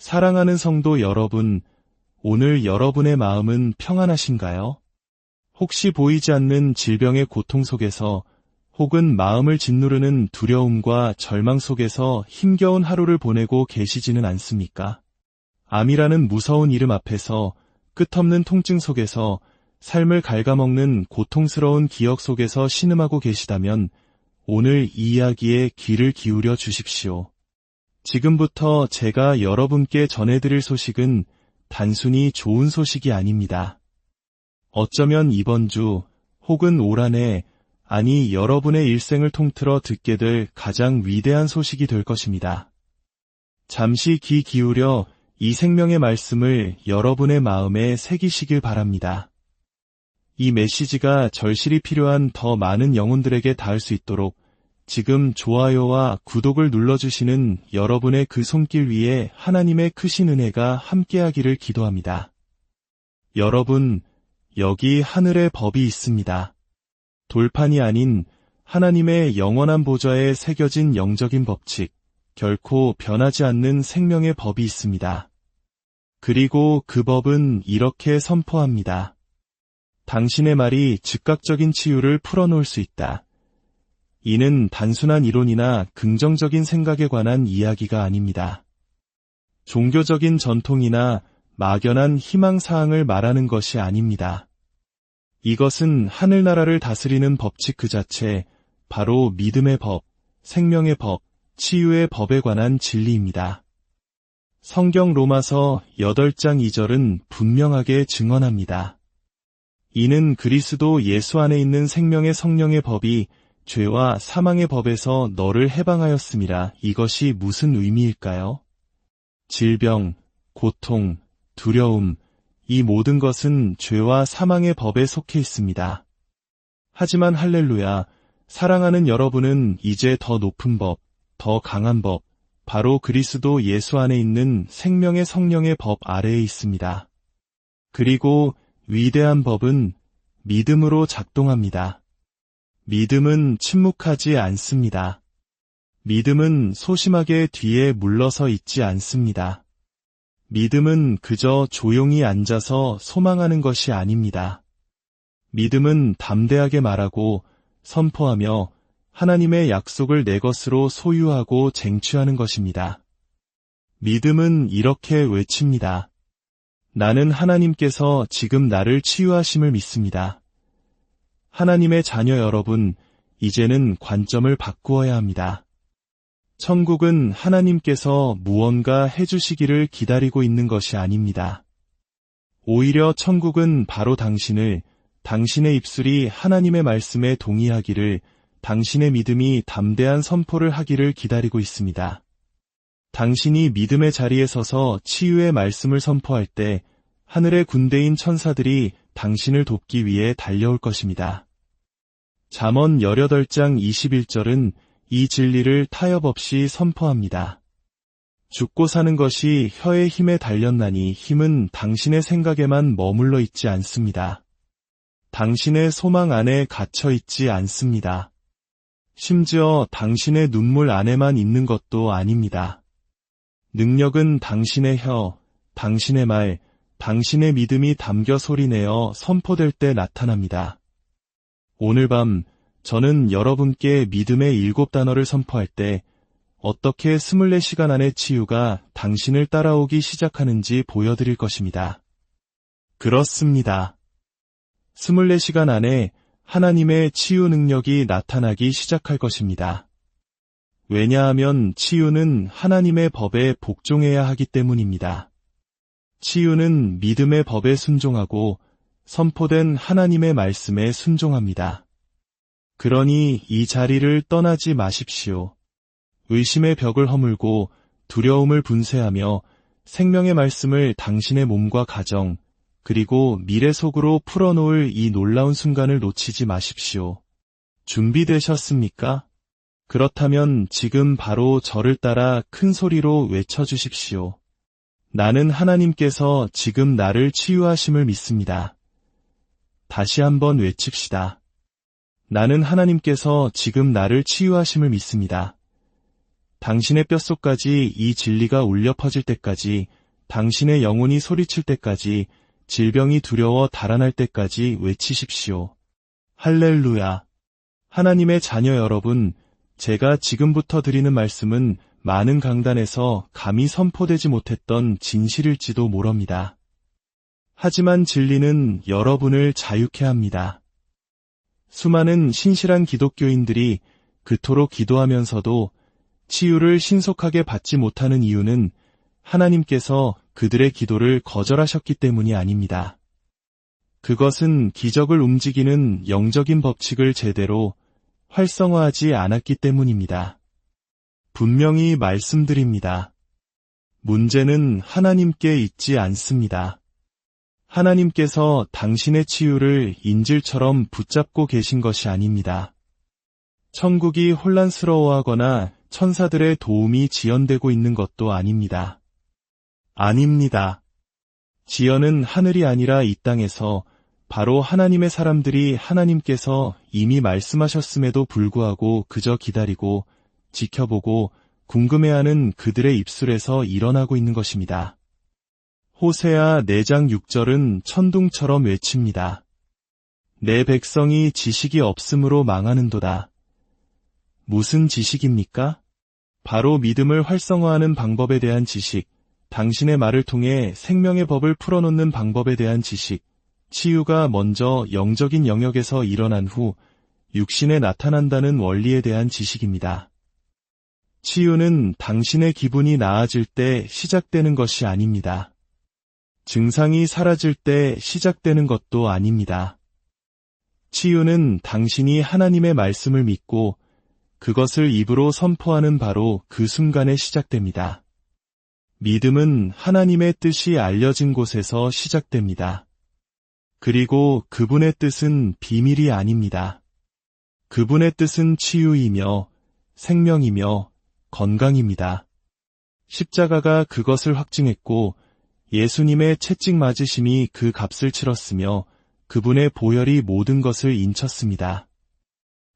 사랑하는 성도 여러분, 오늘 여러분의 마음은 평안하신가요? 혹시 보이지 않는 질병의 고통 속에서 혹은 마음을 짓누르는 두려움과 절망 속에서 힘겨운 하루를 보내고 계시지는 않습니까? 암이라는 무서운 이름 앞에서 끝없는 통증 속에서 삶을 갉아먹는 고통스러운 기억 속에서 신음하고 계시다면 오늘 이 이야기에 귀를 기울여 주십시오. 지금부터 제가 여러분께 전해드릴 소식은 단순히 좋은 소식이 아닙니다. 어쩌면 이번 주 혹은 올 한해 아니 여러분의 일생을 통틀어 듣게 될 가장 위대한 소식이 될 것입니다. 잠시 귀 기울여 이 생명의 말씀을 여러분의 마음에 새기시길 바랍니다. 이 메시지가 절실히 필요한 더 많은 영혼들에게 닿을 수 있도록 지금 좋아요와 구독을 눌러주시는 여러분의 그 손길 위에 하나님의 크신 은혜가 함께하기를 기도합니다. 여러분, 여기 하늘의 법이 있습니다. 돌판이 아닌 하나님의 영원한 보좌에 새겨진 영적인 법칙, 결코 변하지 않는 생명의 법이 있습니다. 그리고 그 법은 이렇게 선포합니다. 당신의 말이 즉각적인 치유를 풀어놓을 수 있다. 이는 단순한 이론이나 긍정적인 생각에 관한 이야기가 아닙니다. 종교적인 전통이나 막연한 희망사항을 말하는 것이 아닙니다. 이것은 하늘나라를 다스리는 법칙 그 자체, 바로 믿음의 법, 생명의 법, 치유의 법에 관한 진리입니다. 성경 로마서 8장 2절은 분명하게 증언합니다. 이는 그리스도 예수 안에 있는 생명의 성령의 법이 죄와 사망의 법에서 너를 해방하였음이라 이것이 무슨 의미일까요? 질병, 고통, 두려움, 이 모든 것은 죄와 사망의 법에 속해 있습니다. 하지만 할렐루야, 사랑하는 여러분은 이제 더 높은 법, 더 강한 법, 바로 그리스도 예수 안에 있는 생명의 성령의 법 아래에 있습니다. 그리고 위대한 법은 믿음으로 작동합니다. 믿음은 침묵하지 않습니다. 믿음은 소심하게 뒤에 물러서 있지 않습니다. 믿음은 그저 조용히 앉아서 소망하는 것이 아닙니다. 믿음은 담대하게 말하고 선포하며 하나님의 약속을 내 것으로 소유하고 쟁취하는 것입니다. 믿음은 이렇게 외칩니다. 나는 하나님께서 지금 나를 치유하심을 믿습니다. 하나님의 자녀 여러분, 이제는 관점을 바꾸어야 합니다. 천국은 하나님께서 무언가 해주시기를 기다리고 있는 것이 아닙니다. 오히려 천국은 바로 당신을, 당신의 입술이 하나님의 말씀에 동의하기를, 당신의 믿음이 담대한 선포를 하기를 기다리고 있습니다. 당신이 믿음의 자리에 서서 치유의 말씀을 선포할 때 하늘의 군대인 천사들이 당신을 돕기 위해 달려올 것입니다. 잠언 18장 21절은 이 진리를 타협 없이 선포합니다. 죽고 사는 것이 혀의 힘에 달렸나니 힘은 당신의 생각에만 머물러 있지 않습니다. 당신의 소망 안에 갇혀 있지 않습니다. 심지어 당신의 눈물 안에만 있는 것도 아닙니다. 능력은 당신의 혀, 당신의 말, 당신의 믿음이 담겨 소리내어 선포될 때 나타납니다. 오늘 밤 저는 여러분께 믿음의 일곱 단어를 선포할 때 어떻게 24시간 안에 치유가 당신을 따라오기 시작하는지 보여드릴 것입니다. 그렇습니다. 24시간 안에 하나님의 치유 능력이 나타나기 시작할 것입니다. 왜냐하면 치유는 하나님의 법에 복종해야 하기 때문입니다. 치유는 믿음의 법에 순종하고 선포된 하나님의 말씀에 순종합니다. 그러니 이 자리를 떠나지 마십시오. 의심의 벽을 허물고 두려움을 분쇄하며 생명의 말씀을 당신의 몸과 가정, 그리고 미래 속으로 풀어놓을 이 놀라운 순간을 놓치지 마십시오. 준비되셨습니까? 그렇다면 지금 바로 저를 따라 큰 소리로 외쳐주십시오. 나는 하나님께서 지금 나를 치유하심을 믿습니다. 다시 한번 외칩시다. 나는 하나님께서 지금 나를 치유하심을 믿습니다. 당신의 뼛속까지 이 진리가 울려 퍼질 때까지, 당신의 영혼이 소리칠 때까지, 질병이 두려워 달아날 때까지 외치십시오. 할렐루야. 하나님의 자녀 여러분, 제가 지금부터 드리는 말씀은 많은 강단에서 감히 선포되지 못했던 진실일지도 모릅니다. 하지만 진리는 여러분을 자유케 합니다. 수많은 신실한 기독교인들이 그토록 기도하면서도 치유를 신속하게 받지 못하는 이유는 하나님께서 그들의 기도를 거절하셨기 때문이 아닙니다. 그것은 기적을 움직이는 영적인 법칙을 제대로 활성화하지 않았기 때문입니다. 분명히 말씀드립니다. 문제는 하나님께 있지 않습니다. 하나님께서 당신의 치유를 인질처럼 붙잡고 계신 것이 아닙니다. 천국이 혼란스러워하거나 천사들의 도움이 지연되고 있는 것도 아닙니다. 아닙니다. 지연은 하늘이 아니라 이 땅에서 바로 하나님의 사람들이 하나님께서 이미 말씀하셨음에도 불구하고 그저 기다리고 지켜보고 궁금해하는 그들의 입술에서 일어나고 있는 것입니다. 호세아 4장 6절은 천둥처럼 외칩니다. 내 백성이 지식이 없음으로 망하는도다. 무슨 지식입니까? 바로 믿음을 활성화하는 방법에 대한 지식, 당신의 말을 통해 생명의 법을 풀어놓는 방법에 대한 지식, 치유가 먼저 영적인 영역에서 일어난 후 육신에 나타난다는 원리에 대한 지식입니다. 치유는 당신의 기분이 나아질 때 시작되는 것이 아닙니다. 증상이 사라질 때 시작되는 것도 아닙니다. 치유는 당신이 하나님의 말씀을 믿고 그것을 입으로 선포하는 바로 그 순간에 시작됩니다. 믿음은 하나님의 뜻이 알려진 곳에서 시작됩니다. 그리고 그분의 뜻은 비밀이 아닙니다. 그분의 뜻은 치유이며 생명이며 건강입니다. 십자가가 그것을 확증했고 예수님의 채찍 맞으심이 그 값을 치렀으며 그분의 보혈이 모든 것을 인쳤습니다.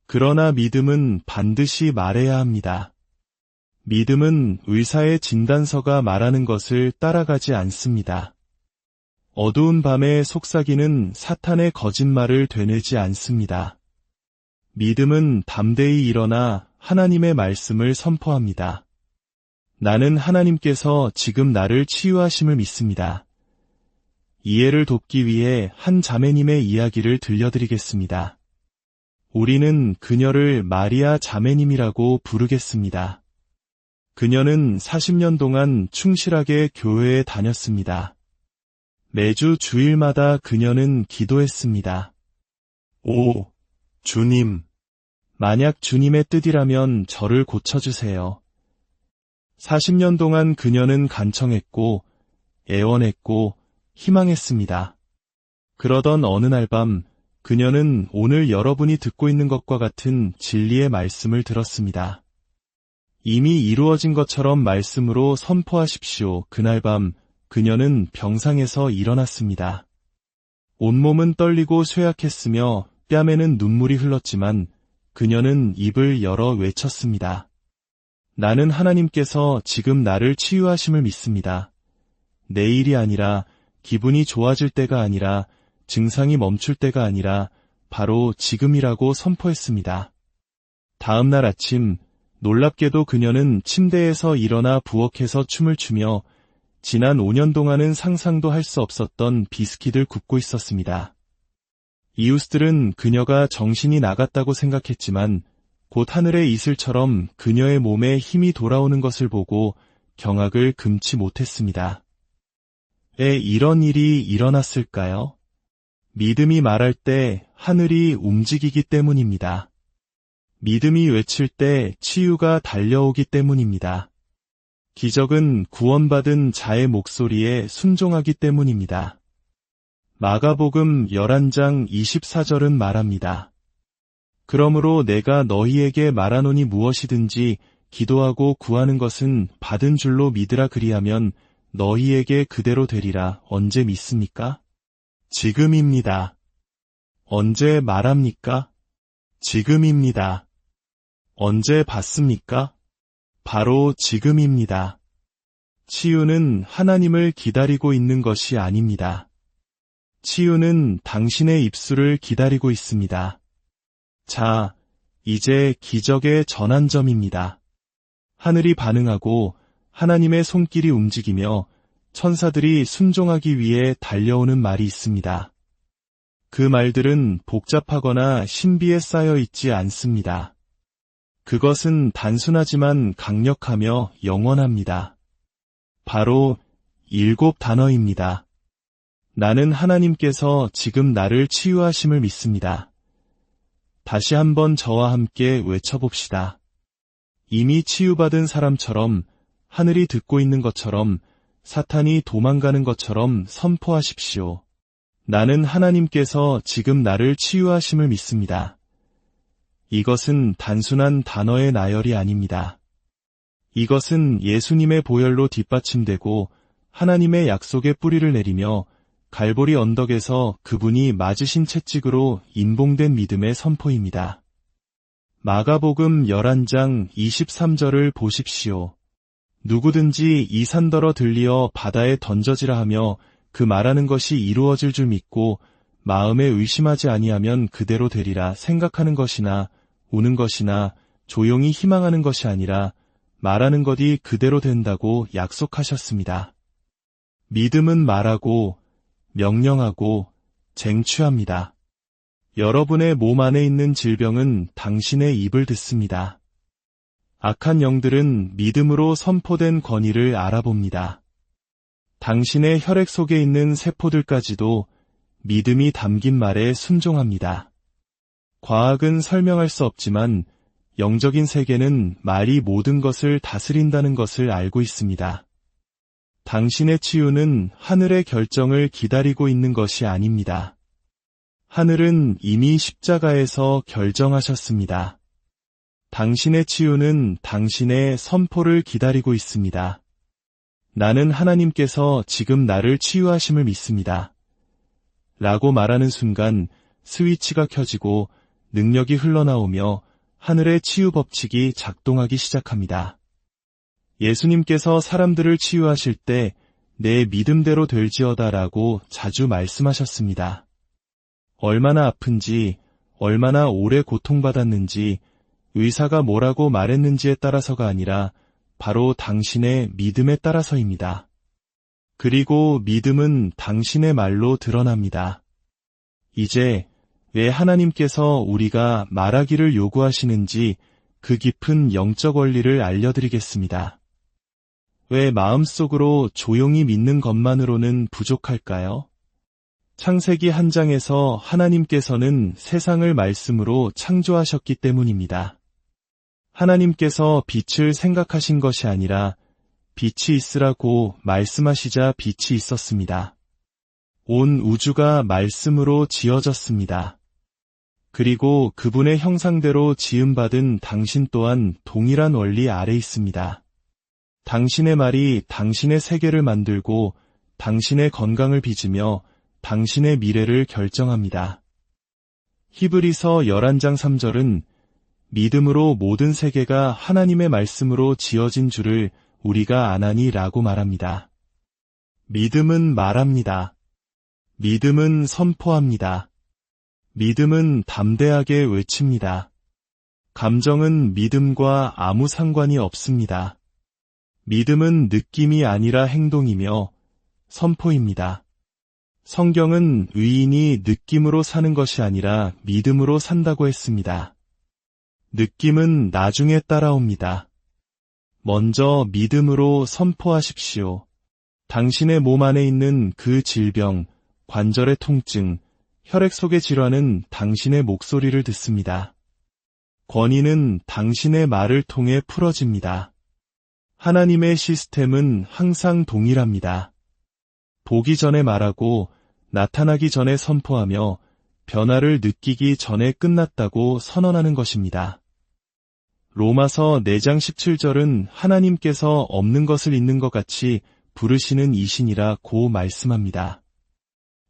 그러나 믿음은 반드시 말해야 합니다. 믿음은 의사의 진단서가 말하는 것을 따라가지 않습니다. 어두운 밤의 속삭이는 사탄의 거짓말을 되뇌지 않습니다. 믿음은 담대히 일어나 하나님의 말씀을 선포합니다. 나는 하나님께서 지금 나를 치유하심을 믿습니다. 이해를 돕기 위해 한 자매님의 이야기를 들려드리겠습니다. 우리는 그녀를 마리아 자매님이라고 부르겠습니다. 그녀는 40년 동안 충실하게 교회에 다녔습니다. 매주 주일마다 그녀는 기도했습니다. 오, 주님. 만약 주님의 뜻이라면 저를 고쳐주세요. 40년 동안 그녀는 간청했고, 애원했고, 희망했습니다. 그러던 어느 날 밤, 그녀는 오늘 여러분이 듣고 있는 것과 같은 진리의 말씀을 들었습니다. 이미 이루어진 것처럼 말씀으로 선포하십시오. 그날 밤, 그녀는 병상에서 일어났습니다. 온몸은 떨리고 쇠약했으며 뺨에는 눈물이 흘렀지만 그녀는 입을 열어 외쳤습니다. 나는 하나님께서 지금 나를 치유하심을 믿습니다. 내일이 아니라 기분이 좋아질 때가 아니라 증상이 멈출 때가 아니라 바로 지금이라고 선포했습니다. 다음 날 아침 놀랍게도 그녀는 침대에서 일어나 부엌에서 춤을 추며 지난 5년 동안은 상상도 할 수 없었던 비스킷을 굽고 있었습니다. 이웃들은 그녀가 정신이 나갔다고 생각했지만 곧 하늘의 이슬처럼 그녀의 몸에 힘이 돌아오는 것을 보고 경악을 금치 못했습니다. 왜 이런 일이 일어났을까요? 믿음이 말할 때 하늘이 움직이기 때문입니다. 믿음이 외칠 때 치유가 달려오기 때문입니다. 기적은 구원받은 자의 목소리에 순종하기 때문입니다. 마가복음 11장 24절은 말합니다. 그러므로 내가 너희에게 말하노니 무엇이든지 기도하고 구하는 것은 받은 줄로 믿으라 그리하면 너희에게 그대로 되리라 언제 믿습니까? 지금입니다. 언제 말합니까? 지금입니다. 언제 받습니까? 바로 지금입니다. 치유는 하나님을 기다리고 있는 것이 아닙니다. 치유는 당신의 입술을 기다리고 있습니다. 자, 이제 기적의 전환점입니다. 하늘이 반응하고 하나님의 손길이 움직이며 천사들이 순종하기 위해 달려오는 말이 있습니다. 그 말들은 복잡하거나 신비에 쌓여 있지 않습니다. 그것은 단순하지만 강력하며 영원합니다. 바로 일곱 단어입니다. 나는 하나님께서 지금 나를 치유하심을 믿습니다. 다시 한번 저와 함께 외쳐봅시다. 이미 치유받은 사람처럼 하늘이 듣고 있는 것처럼 사탄이 도망가는 것처럼 선포하십시오. 나는 하나님께서 지금 나를 치유하심을 믿습니다. 이것은 단순한 단어의 나열이 아닙니다. 이것은 예수님의 보혈로 뒷받침되고 하나님의 약속의 뿌리를 내리며 갈보리 언덕에서 그분이 맞으신 채찍으로 인봉된 믿음의 선포입니다. 마가복음 11장 23절을 보십시오. 누구든지 이 산더러 들리어 바다에 던져지라 하며 그 말하는 것이 이루어질 줄 믿고 마음에 의심하지 아니하면 그대로 되리라 생각하는 것이나 우는 것이나 조용히 희망하는 것이 아니라 말하는 것이 그대로 된다고 약속하셨습니다. 믿음은 말하고 명령하고 쟁취합니다. 여러분의 몸 안에 있는 질병은 당신의 입을 듣습니다. 악한 영들은 믿음으로 선포된 권위를 알아봅니다. 당신의 혈액 속에 있는 세포들까지도 믿음이 담긴 말에 순종합니다. 과학은 설명할 수 없지만 영적인 세계는 말이 모든 것을 다스린다는 것을 알고 있습니다. 당신의 치유는 하늘의 결정을 기다리고 있는 것이 아닙니다. 하늘은 이미 십자가에서 결정하셨습니다. 당신의 치유는 당신의 선포를 기다리고 있습니다. 나는 하나님께서 지금 나를 치유하심을 믿습니다. 라고 말하는 순간 스위치가 켜지고 능력이 흘러나오며 하늘의 치유 법칙이 작동하기 시작합니다. 예수님께서 사람들을 치유하실 때 내 믿음대로 될지어다 라고 자주 말씀하셨습니다. 얼마나 아픈지, 얼마나 오래 고통받았는지, 의사가 뭐라고 말했는지에 따라서가 아니라 바로 당신의 믿음에 따라서입니다. 그리고 믿음은 당신의 말로 드러납니다. 이제 왜 하나님께서 우리가 말하기를 요구하시는지 그 깊은 영적 원리를 알려드리겠습니다. 왜 마음속으로 조용히 믿는 것만으로는 부족할까요? 창세기 한 장에서 하나님께서는 세상을 말씀으로 창조하셨기 때문입니다. 하나님께서 빛을 생각하신 것이 아니라 빛이 있으라고 말씀하시자 빛이 있었습니다. 온 우주가 말씀으로 지어졌습니다. 그리고 그분의 형상대로 지음받은 당신 또한 동일한 원리 아래 있습니다. 당신의 말이 당신의 세계를 만들고 당신의 건강을 빚으며 당신의 미래를 결정합니다. 히브리서 11장 3절은 믿음으로 모든 세계가 하나님의 말씀으로 지어진 줄을 우리가 아나니 라고 말합니다. 믿음은 말합니다. 믿음은 선포합니다. 믿음은 담대하게 외칩니다. 감정은 믿음과 아무 상관이 없습니다. 믿음은 느낌이 아니라 행동이며 선포입니다. 성경은 의인이 느낌으로 사는 것이 아니라 믿음으로 산다고 했습니다. 느낌은 나중에 따라옵니다. 먼저 믿음으로 선포하십시오. 당신의 몸 안에 있는 그 질병, 관절의 통증, 혈액 속의 질환은 당신의 목소리를 듣습니다. 권위는 당신의 말을 통해 풀어집니다. 하나님의 시스템은 항상 동일합니다. 보기 전에 말하고 나타나기 전에 선포하며 변화를 느끼기 전에 끝났다고 선언하는 것입니다. 로마서 4장 17절은 하나님께서 없는 것을 있는 것 같이 부르시는 이신이라 고 말씀합니다.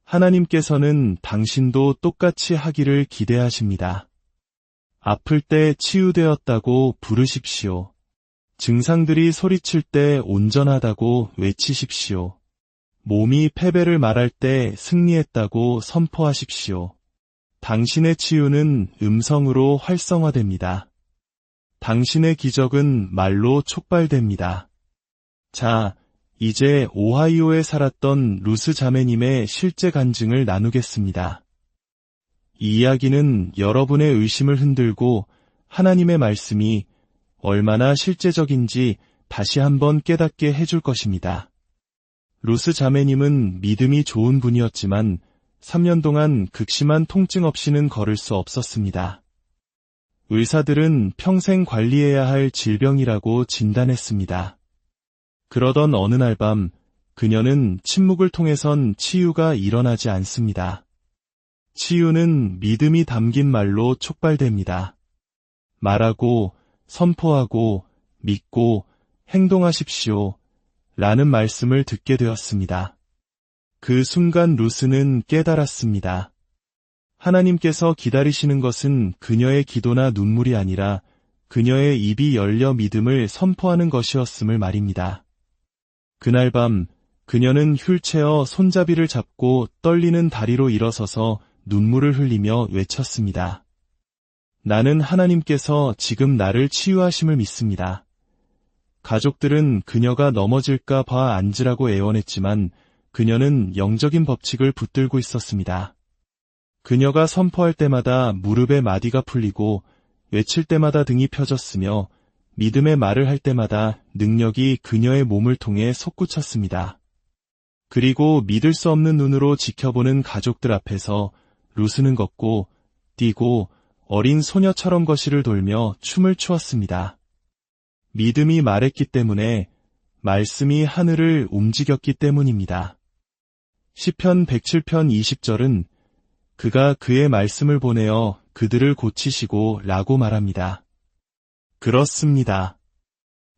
하나님께서는 당신도 똑같이 하기를 기대하십니다. 아플 때 치유되었다고 부르십시오. 증상들이 소리칠 때 온전하다고 외치십시오. 몸이 패배를 말할 때 승리했다고 선포하십시오. 당신의 치유는 음성으로 활성화됩니다. 당신의 기적은 말로 촉발됩니다. 자, 이제 오하이오에 살았던 루스 자매님의 실제 간증을 나누겠습니다. 이 이야기는 여러분의 의심을 흔들고 하나님의 말씀이 얼마나 실제적인지 다시 한번 깨닫게 해줄 것입니다. 루스 자매님은 믿음이 좋은 분이었지만 3년 동안 극심한 통증 없이는 걸을 수 없었습니다. 의사들은 평생 관리해야 할 질병이라고 진단했습니다. 그러던 어느 날 밤 그녀는 침묵을 통해선 치유가 일어나지 않습니다. 치유는 믿음이 담긴 말로 촉발됩니다. 말하고, 선포하고, 믿고, 행동하십시오. 라는 말씀을 듣게 되었습니다. 그 순간 루스는 깨달았습니다. 하나님께서 기다리시는 것은 그녀의 기도나 눈물이 아니라 그녀의 입이 열려 믿음을 선포하는 것이었음을 말입니다. 그날 밤 그녀는 휠체어 손잡이를 잡고 떨리는 다리로 일어서서 눈물을 흘리며 외쳤습니다. 나는 하나님께서 지금 나를 치유하심을 믿습니다. 가족들은 그녀가 넘어질까 봐 앉으라고 애원했지만 그녀는 영적인 법칙을 붙들고 있었습니다. 그녀가 선포할 때마다 무릎의 마디가 풀리고 외칠 때마다 등이 펴졌으며 믿음의 말을 할 때마다 능력이 그녀의 몸을 통해 솟구쳤습니다. 그리고 믿을 수 없는 눈으로 지켜보는 가족들 앞에서 루스는 걷고 뛰고 어린 소녀처럼 거실을 돌며 춤을 추었습니다. 믿음이 말했기 때문에 말씀이 하늘을 움직였기 때문입니다. 시편 107편 20절은 그가 그의 말씀을 보내어 그들을 고치시고 라고 말합니다. 그렇습니다.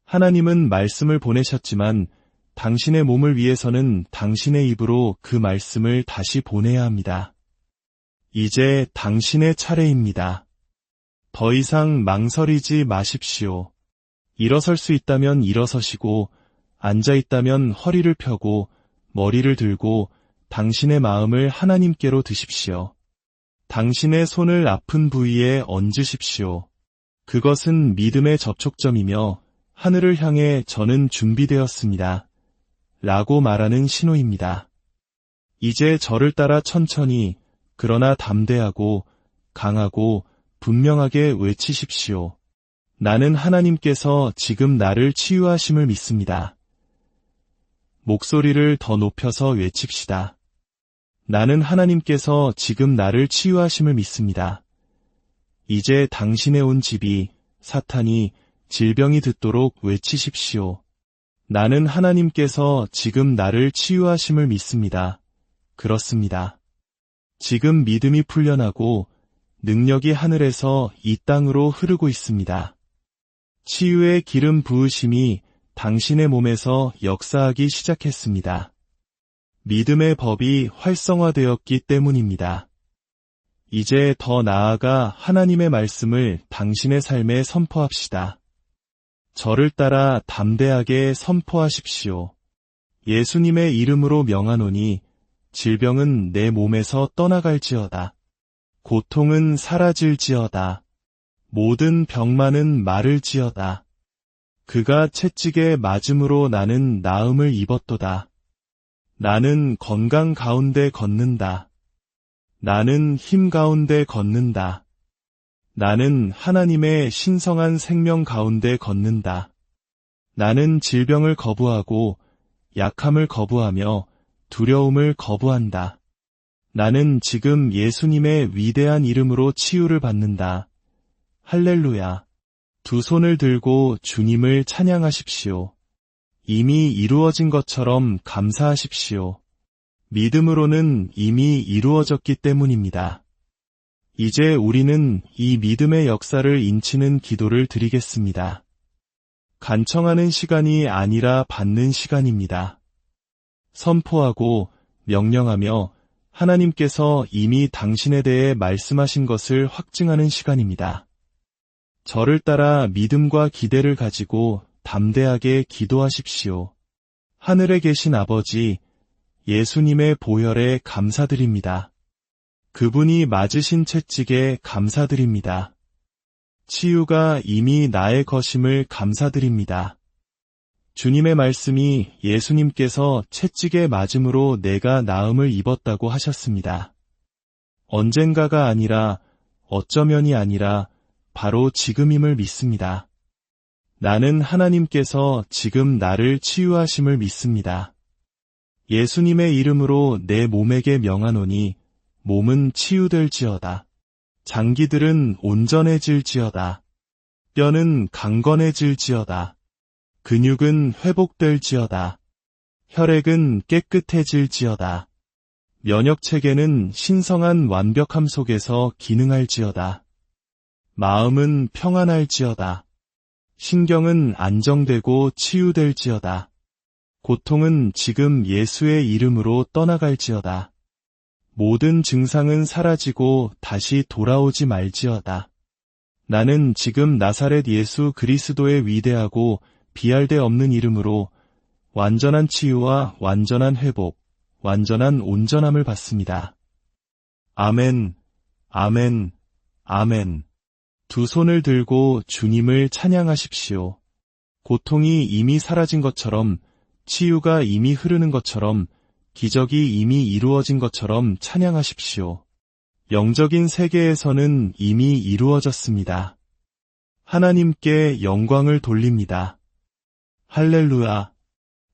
하나님은 말씀을 보내셨지만 당신의 몸을 위해서는 당신의 입으로 그 말씀을 다시 보내야 합니다. 이제 당신의 차례입니다. 더 이상 망설이지 마십시오. 일어설 수 있다면 일어서시고, 앉아 있다면 허리를 펴고, 머리를 들고, 당신의 마음을 하나님께로 드십시오. 당신의 손을 아픈 부위에 얹으십시오. 그것은 믿음의 접촉점이며 하늘을 향해 저는 준비되었습니다. 라고 말하는 신호입니다. 이제 저를 따라 천천히 그러나 담대하고 강하고 분명하게 외치십시오. 나는 하나님께서 지금 나를 치유하심을 믿습니다. 목소리를 더 높여서 외칩시다. 나는 하나님께서 지금 나를 치유하심을 믿습니다. 이제 당신의 온 집이 사탄이 질병이 듣도록 외치십시오. 나는 하나님께서 지금 나를 치유하심을 믿습니다. 그렇습니다. 지금 믿음이 풀려나고 능력이 하늘에서 이 땅으로 흐르고 있습니다. 치유의 기름 부으심이 당신의 몸에서 역사하기 시작했습니다. 믿음의 법이 활성화되었기 때문입니다. 이제 더 나아가 하나님의 말씀을 당신의 삶에 선포합시다. 저를 따라 담대하게 선포하십시오. 예수님의 이름으로 명하노니 질병은 내 몸에서 떠나갈지어다. 고통은 사라질지어다. 모든 병만은 마를지어다. 그가 채찍에 맞음으로 나는 나음을 입었도다. 나는 건강 가운데 걷는다. 나는 힘 가운데 걷는다. 나는 하나님의 신성한 생명 가운데 걷는다. 나는 질병을 거부하고 약함을 거부하며 두려움을 거부한다. 나는 지금 예수님의 위대한 이름으로 치유를 받는다. 할렐루야. 두 손을 들고 주님을 찬양하십시오. 이미 이루어진 것처럼 감사하십시오. 믿음으로는 이미 이루어졌기 때문입니다. 이제 우리는 이 믿음의 역사를 인치는 기도를 드리겠습니다. 간청하는 시간이 아니라 받는 시간입니다. 선포하고 명령하며 하나님께서 이미 당신에 대해 말씀하신 것을 확증하는 시간입니다. 저를 따라 믿음과 기대를 가지고 담대하게 기도하십시오. 하늘에 계신 아버지, 예수님의 보혈에 감사드립니다. 그분이 맞으신 채찍에 감사드립니다. 치유가 이미 나의 것임을 감사드립니다. 주님의 말씀이 예수님께서 채찍에 맞음으로 내가 나음을 입었다고 하셨습니다. 언젠가가 아니라 어쩌면이 아니라 바로 지금임을 믿습니다. 나는 하나님께서 지금 나를 치유하심을 믿습니다. 예수님의 이름으로 내 몸에게 명하노니 몸은 치유될지어다. 장기들은 온전해질지어다. 뼈는 강건해질지어다. 근육은 회복될지어다. 혈액은 깨끗해질지어다. 면역체계는 신성한 완벽함 속에서 기능할지어다. 마음은 평안할지어다. 신경은 안정되고 치유될지어다. 고통은 지금 예수의 이름으로 떠나갈지어다. 모든 증상은 사라지고 다시 돌아오지 말지어다. 나는 지금 나사렛 예수 그리스도의 위대하고 비할 데 없는 이름으로 완전한 치유와 완전한 회복, 완전한 온전함을 받습니다. 아멘, 아멘, 아멘. 두 손을 들고 주님을 찬양하십시오. 고통이 이미 사라진 것처럼, 치유가 이미 흐르는 것처럼, 기적이 이미 이루어진 것처럼 찬양하십시오. 영적인 세계에서는 이미 이루어졌습니다. 하나님께 영광을 돌립니다. 할렐루야.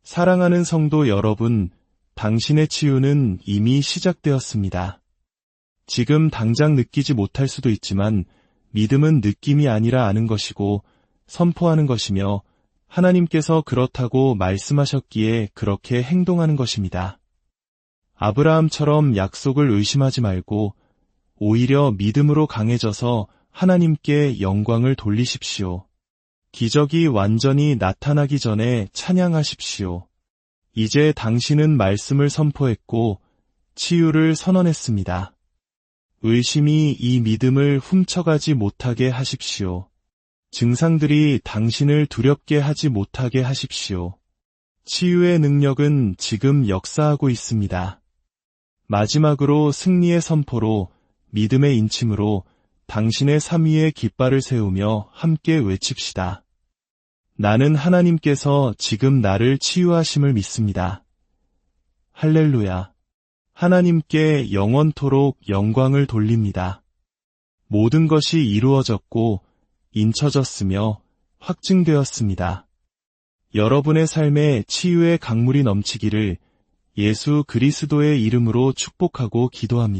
사랑하는 성도 여러분, 당신의 치유는 이미 시작되었습니다. 지금 당장 느끼지 못할 수도 있지만 믿음은 느낌이 아니라 아는 것이고 선포하는 것이며 하나님께서 그렇다고 말씀하셨기에 그렇게 행동하는 것입니다. 아브라함처럼 약속을 의심하지 말고 오히려 믿음으로 강해져서 하나님께 영광을 돌리십시오. 기적이 완전히 나타나기 전에 찬양하십시오. 이제 당신은 말씀을 선포했고 치유를 선언했습니다. 의심이 이 믿음을 훔쳐가지 못하게 하십시오. 증상들이 당신을 두렵게 하지 못하게 하십시오. 치유의 능력은 지금 역사하고 있습니다. 마지막으로 승리의 선포로 믿음의 인침으로 당신의 삶 위에 깃발을 세우며 함께 외칩시다. 나는 하나님께서 지금 나를 치유하심을 믿습니다. 할렐루야. 하나님께 영원토록 영광을 돌립니다. 모든 것이 이루어졌고 인쳐졌으며 확증되었습니다. 여러분의 삶에 치유의 강물이 넘치기를 예수 그리스도의 이름으로 축복하고 기도합니다.